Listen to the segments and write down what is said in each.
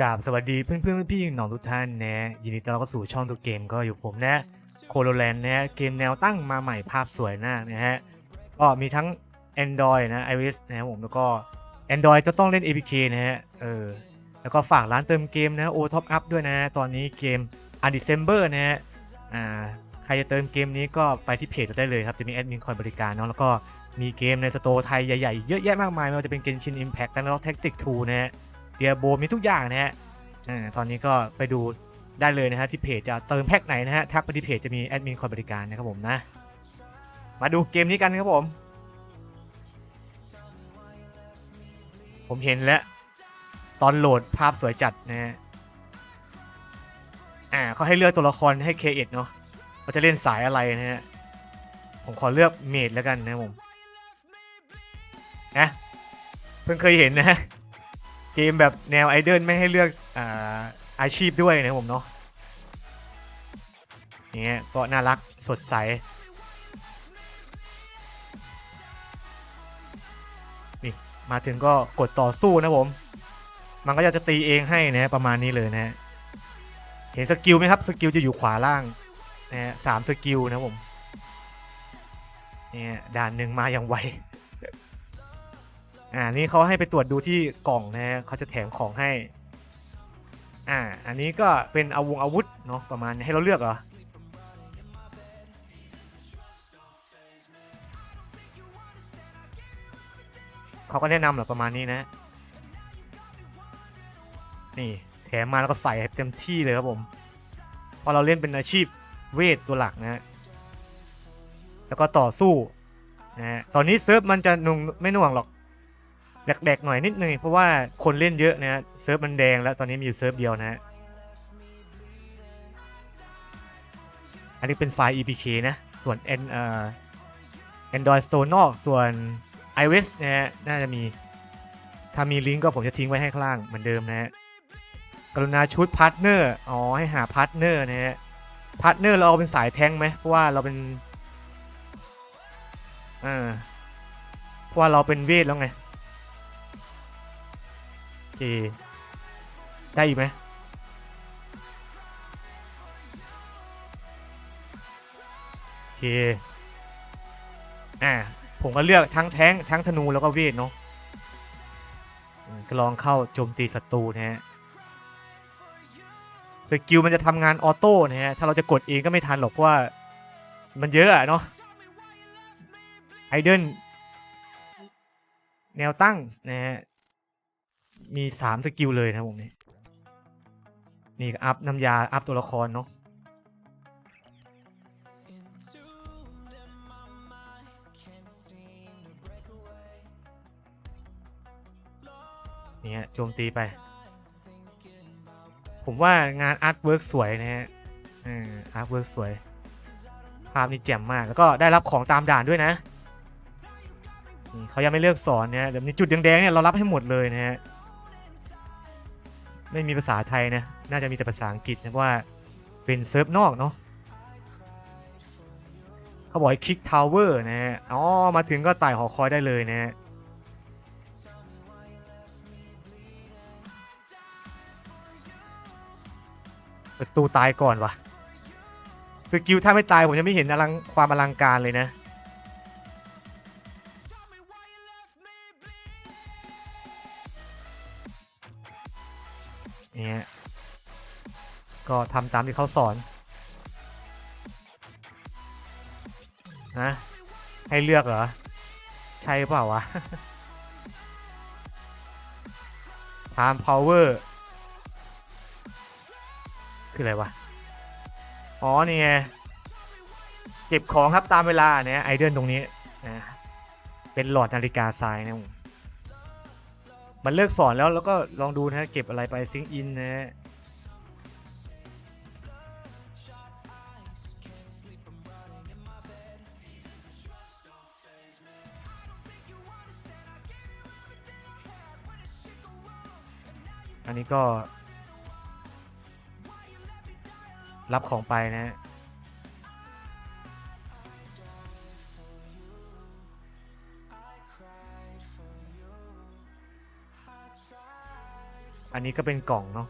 กราบสวัสดีเพื่อนเพื่อนๆพี่น้องทุกท่านนะยินดีต้อนรับเข้าสู่ช่องตัวเกมก็อยู่ผมนะโคโลแลนนะฮะเกมแนวตั้งมาใหม่ภาพสวยมากนะฮะก็มีทั้ง Android นะ iOS นะผมแล้วก็ Android จะต้องเล่น APK นะฮะเออแล้วก็ฝากร้านเติมเกมนะ O Top Up ด้วยนะตอนนี้เกม u n d e c e m b e r นะฮะอ่าใครจะเติมเกมนี้ก็ไปที่เพจเราได้เลยครับจะมีแอดมินคอยบริการเนาะแล้วก็มีเกมในสโตร์ไทยใหญ่ๆ เยอะแยะมากมายไม่ว่าจะเป็น Genshin Impact แล้วก็ Tactic 2นะฮะ เดียโบมีทุกอย่างนะฮะตอนนี้ก็ไปดูได้เลยนะฮะที่เพจจะเติมแพ็คไหนนะฮะทักไปที่เพจจะมีแอดมินคอยบริการนะครับผมนะ มาดูเกมนี้กันครับผม ผมเห็นแล้ว ตอนโหลดภาพสวยจัดนะฮะอ่าเขาให้เลือกตัวละครให้เคเอ็ดเนาะว่าจะเล่นสายอะไรนะฮะผมขอเลือกเมดแล้วกันนะผมนะเพิ่งเคยเห็นนะ เกมแบบแนวไอดอลไม่ให้เลือกอาอาชีพด้วยนะผมเนาะอย่างเงี้ยก็น่ารักสดใสนี่มาถึงก็กดต่อสู้นะผม มันก็จะตีเองให้นะประมาณนี้เลยนะเห็นสกิลไหมครับสกิลจะอยู่ขวาล่างนะสามสกิลนะผมเนี่ยด่านหนึ่งมาอย่างไว อ่านี่เขาให้ไปตรวจดูที่กล่องนะฮะเขาจะแถมของให้ อ่า อันนี้ก็เป็นอาวงอาวุธเนาะประมาณให้เราเลือกเหรอเขาก็แนะนำเหรอประมาณนี้นะ นี่แถมมาแล้วก็ใส่เต็มที่เลยครับผมเพราะเราเล่นเป็นอาชีพเวทตัวหลักนะฮะแล้วก็ต่อสู้นะฮะตอนนี้เซิร์ฟมันจะนุ่งไม่น่วงหรอก แดกๆหน่อยนิดนึงเพราะว่าคนเล่นเยอะนะฮะเซิร์ฟมันแดงแล้วตอนนี้มีอยู่เซิร์ฟเดียวนะฮะอันนี้เป็นไฟล์ EPK นะ ส่วน N เอ่อ Android Store นอก ส่วน iOS นะฮะน่าจะมี ถ้ามีลิงก์ก็ผมจะทิ้งไว้ให้ข้างล่างเหมือนเดิมนะฮะ กรุณาชุดพาร์ทเนอร์ อ๋อ ให้หาพาร์ทเนอร์นะฮะ พาร์ทเนอร์เราเอาเป็นสายแท้งไหม เพราะว่าเราเป็น อ่า เพราะว่าเราเป็นเวทแล้วไง เค ได้อีกไหมโอเคอ่าผมก็เลือกทั้งแท้งทั้งธนูแล้วก็เวทเนาะกลองเข้าโจมตีศัตรูนะฮะสกิลมันจะทำงานออโต้นะฮะถ้าเราจะกดเองก็ไม่ทันหรอกเพราะว่า มันเยอะอะเนาะไอเดนแนวตั้งนะฮะ มีสามสกิลเลยนะผมนี่นี่ก็อัพน้ำยา อัพตัวละครเนาะเนี่ยโจมตีไป ผมว่างานอาร์ตเวิร์กสวยนะฮะอาร์ตเวิร์กสวย ภาพนี่แจ่มมาก แล้วก็ได้รับของตามด่านด้วยนะนี่เขายังไม่เลือกสอนเนี่ยเดี๋ยวนี้จุดแดงๆเนี่ยเรารับให้หมดเลยนะฮะ ไม่มีภาษาไทยนะ น่าจะมีแต่ภาษาอังกฤษนะว่าเป็นเซิร์ฟนอกเนาะเขาบอกให้คลิกทาวเวอร์นะฮะ อ๋อ มาถึงก็ไต่หอคอยได้เลยนะฮะศัตรูตายก่อนวะสกิลถ้าไม่ตายผมจะไม่เห็นอลังความอลังการเลยนะ ก็ทำตามที่เขาสอนนะให้เลือกเหรอ ใช่เปล่าวะ time power คืออะไรวะ อ๋อ นี่ไง เก็บของครับตามเวลาเนี่ยไอเดนตรงนี้นะเป็นหลอดนาฬิกาทรายนะมมันเลิกสอนแล้วแล้วก็ลองดูนะฮะเก็บอะไรไปซิงอินนะ อันนี้ก็ รับของไปนะฮะอันนี้ก็เป็นกล่องเนาะ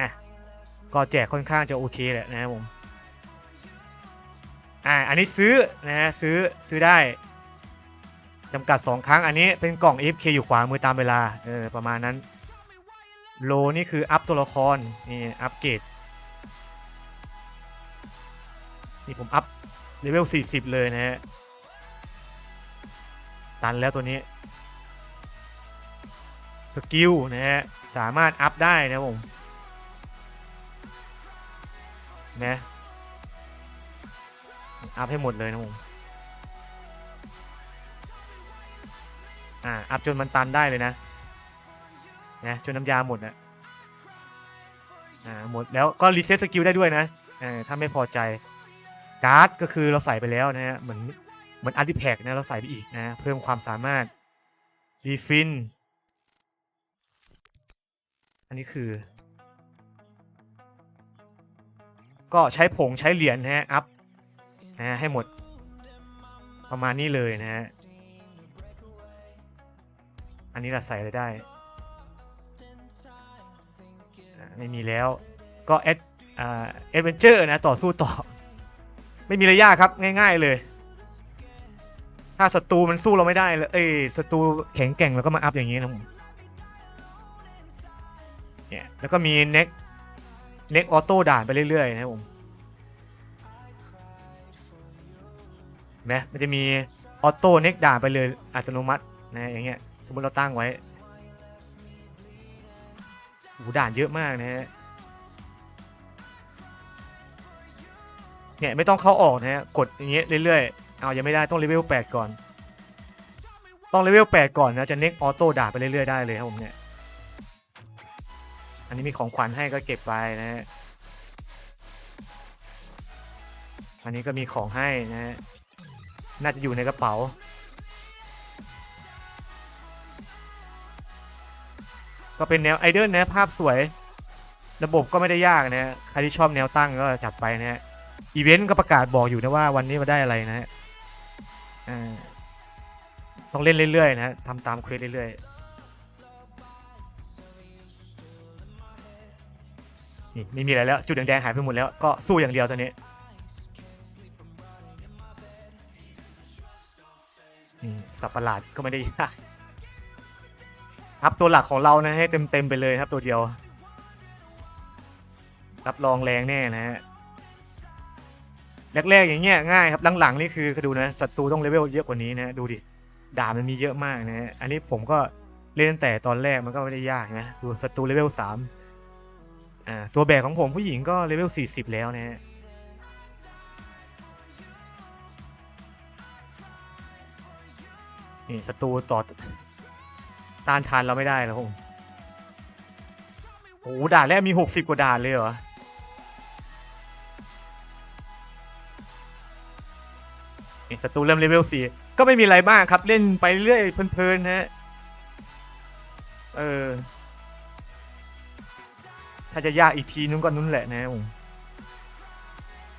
อะ ก็แจกค่อนข้างจะโอเคแหละนะครับผม อ่า อันนี้ซื้อนะฮะซื้อซื้อได้จำกัด 2 ครั้งอันนี้เป็นกล่อง FK อยู่ขวามือตามเวลาเออประมาณนั้น โลนี่คืออัพตัวละครนี่อัพเกรดนี่ผมอัพเลเวล 40 เลยนะฮะ ตันแล้วตัวนี้ สกิลนะฮะ สามารถอัพได้นะผม นะ อัพให้หมดเลยนะผม อ่า อัพจนมันตันได้เลยนะ นะจนน้ำยาหมดนะอ่าหมดแล้วก็รีเซ็ตสกิลได้ด้วยนะถ้าไม่พอใจการ์ดก็คือเราใส่ไปแล้วนะฮะเหมือนเหมือนอาร์ติแพกนะเราใส่ไปอีกนะเพิ่มความสามารถดีฟินอันนี้คือ ก็ใช้ผงใช้เหรียญนะฮะอัพนะฮะให้หมดประมาณนี้เลยนะฮะอันนี้เราใส่อะไรได้ ไม่มีแล้ว ก็แอดอ่าแอดเวนเจอร์นะต่อสู้ต่อ ไม่มีอะยากครับง่าย ๆเลย ถ้าศัตรูมันสู้เราไม่ได้เลยเอ้ยศัตรูแข็งแกร่งเราก็มาอัพอย่างนี้นะผมเนี่ยแล้วก็มีเน็กเน็กออโต้ด่านไปเรื่อยๆนะผมนไหมมันจะมีออโต้เน็กด่านไปเลยอัตโนมัตินะอย่างเงี้ยสมมติเราตั้งไว้ หูด่านเยอะมากนะฮะเนี่ยไม่ต้องเข้าออกนะฮะกดอย่างเงี้ยเรื่อยๆเอายังไม่ได้ต้องเลเวล8ก่อน ต้องเลเวล8ก่อนนะจะเน็กออโต้ด่าไปเรื่อยๆได้เลยครับผมเนี่ยอันนี้มีของขวัญให้ก็เก็บไปนะฮะอันนี้ก็มีของให้นะฮะน่าจะอยู่ในกระเป๋า ก็เป็นแนวไอเดิลนะภาพสวย ระบบก็ไม่ได้ยากนะฮะใครที่ชอบแนวตั้งก็จัดไปนะฮะอีเวนต์ก็ประกาศบอกอยู่นะว่าวันนี้มาได้อะไรนะฮะต้องเล่นเรื่อยๆนะฮะทำตามเควสเรื่อยๆนี่ไม่มีอะไรแล้ว จุดแดงๆหายไปหมดแล้วก็สู้อย่างเดียวตอนนี้สับประหลาดก็ไม่ได้ยาก อัพตัวหลักของเรานะให้เต็มๆไปเลยครับตัวเดียว รับรองแรงแน่นะฮะแรกๆอย่างเงี้ยง่ายครับหลังๆนี่คือดูนะศัตรูต้องเลเวลเยอะกว่านี้นะดูดิดาบมันมีเยอะมากนะฮะอันนี้ผมก็เล่นแต่ตอนแรกมันก็ไม่ได้ยากนะดูศัตรูเลเวลสามอ่าตัวแบกของผมผู้หญิงก็เลเวล40แล้วนะฮะนี่ศัตรูต่อ ต้านทานเราไม่ได้แล้วผมโอ้โหด่านแรกมี 60 กว่าด่านเลยเหรอศัตรูเริ่มเลเวล4ก็ไม่มีอะไรมากครับ เล่นไปเรื่อยเพลินๆนะฮะ เออ ถ้าจะยากอีกทีนึงก็นุ่นแหละนะผม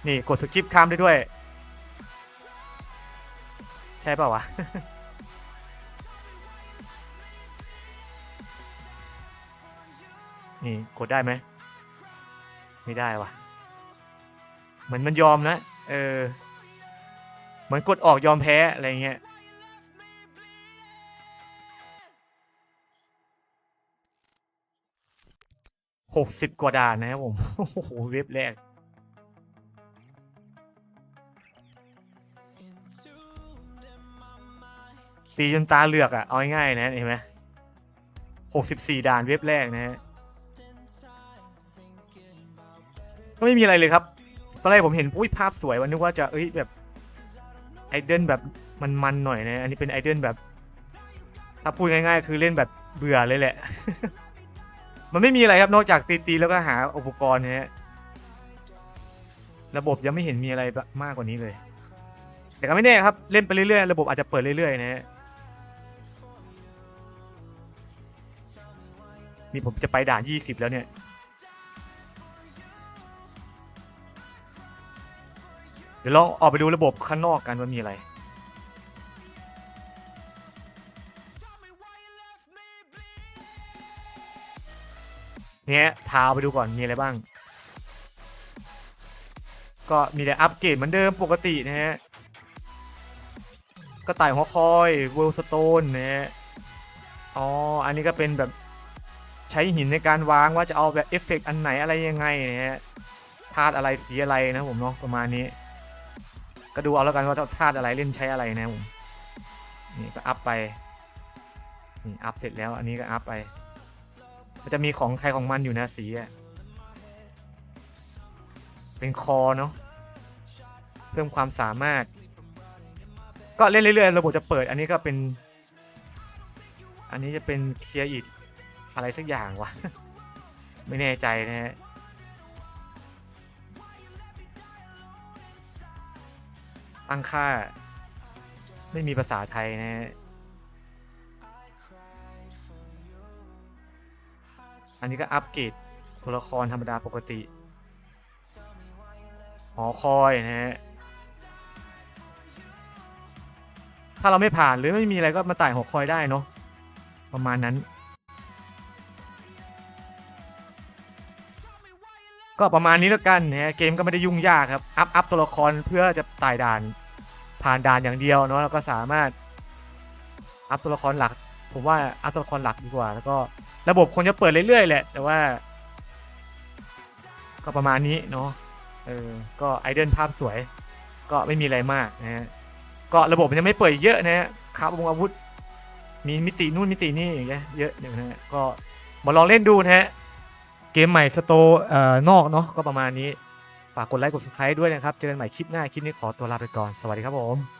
นี่กดสกิปข้ามได้ด้วย ใช่เปล่าวะ นี่กดได้ไหมไม่ได้วะเหมือนมันยอมนะเออเหมือนกดออกยอมแพ้อะไรเงี้ยหกสิบกว่าด่านนะครับผมโอ้โหเว็บแรกปีจนตาเหลือกอะ่ะ เอาง่ายๆนะเห็นไหมหกสิบสี่ด่านเว็บแรกนะฮะ ก็ไม่มีอะไรเลยครับ ตอนแรกผมเห็นอุ้ยภาพสวยวันนึกว่าจะเอ้ยแบบไอเดนแบบมันๆหน่อยนะ อันนี้เป็นไอเดนแบบ ถ้าพูดง่ายๆ คือเล่นแบบเบื่อเลยแหละ มันไม่มีอะไรครับนอกจากตีๆแล้วก็หาอุปกรณ์นะฮะระบบยังไม่เห็นมีอะไรมากกว่านี้เลย แต่ก็ไม่แน่ครับ เล่นไปเรื่อยๆ ระบบอาจจะเปิดเรื่อยๆ นะฮะนี่ผมจะไปด่าน 20 แล้วเนี่ย ดี๋ยวลองออกไปดูระบบข้างนอกกันว่ามีอะไร เนี่ยทาวไปดูก่อนมีอะไรบ้าง ก็มีแต่อัปเกรดเหมือนเดิมปกตินะฮะก็ต่ายหัวคอยเวลสโตนนะฮะอ๋อ อันนี้ก็เป็นแบบใช้หินในการวางว่าจะเอาแบบเอฟเฟกต์อันไหนอะไรยังไงนะฮะธาตุอะไรสีอะไรนะผมเนาะประมาณนี้ ก็ดูเอาแล้วกันว่าธาตุอะไรเล่นใช้อะไรนะผมนี่ก็อัพไปนี่อัพเสร็จแล้วอันนี้ก็อัพไป มันจะมีของใครของมันอยู่นะสีอะเป็นคอเนาะเพิ่มความสามารถ ก็เล่นเรื่อยๆระบบจะเปิด อันนี้ก็เป็น อันนี้จะเป็นเคลียร์อิดอะไรสักอย่างวะไม่แน่ใจนะฮะ ตั้งค่า ไม่มีภาษาไทยนะอันนี้ก็อัปเกรดตัวละครธรรมดาปกติ หอคอยนะฮะ ถ้าเราไม่ผ่านหรือไม่มีอะไรก็มาไต่หอคอยได้เนาะประมาณนั้น ก็ประมาณนี้แล้วกันนะฮะเกมก็ไม่ได้ยุ่งยากครับ อัพอัพตัวละครเพื่อจะไต่ด่าน ผ่านด่านอย่างเดียวเนาะแล้วก็สามารถ อัพตัวละครหลัก ผมว่าอัพตัวละครหลักดีกว่า แล้วก็ระบบคงจะเปิดเรื่อยๆแหละ แต่ว่า ก็ประมาณนี้เนาะเออก็ไอเดนภาพสวย ก็ไม่มีอะไรมากนะฮะก็ระบบมันยังไม่เปิดเยอะนะฮะครับวงอาวุธ มีมิตินู่นมิตินี่อย่างเงี้ยเยอะอยู่นะฮะก็มาลองเล่นดูนะฮะ เกมใหม่สโตเอ่อนอกเนาะก็ประมาณนี้ ฝากกดไลค์กด subscribe ด้วยนะครับ เจอกันใหม่คลิปหน้า คลิปนี้ขอตัวลาไปก่อน สวัสดีครับผม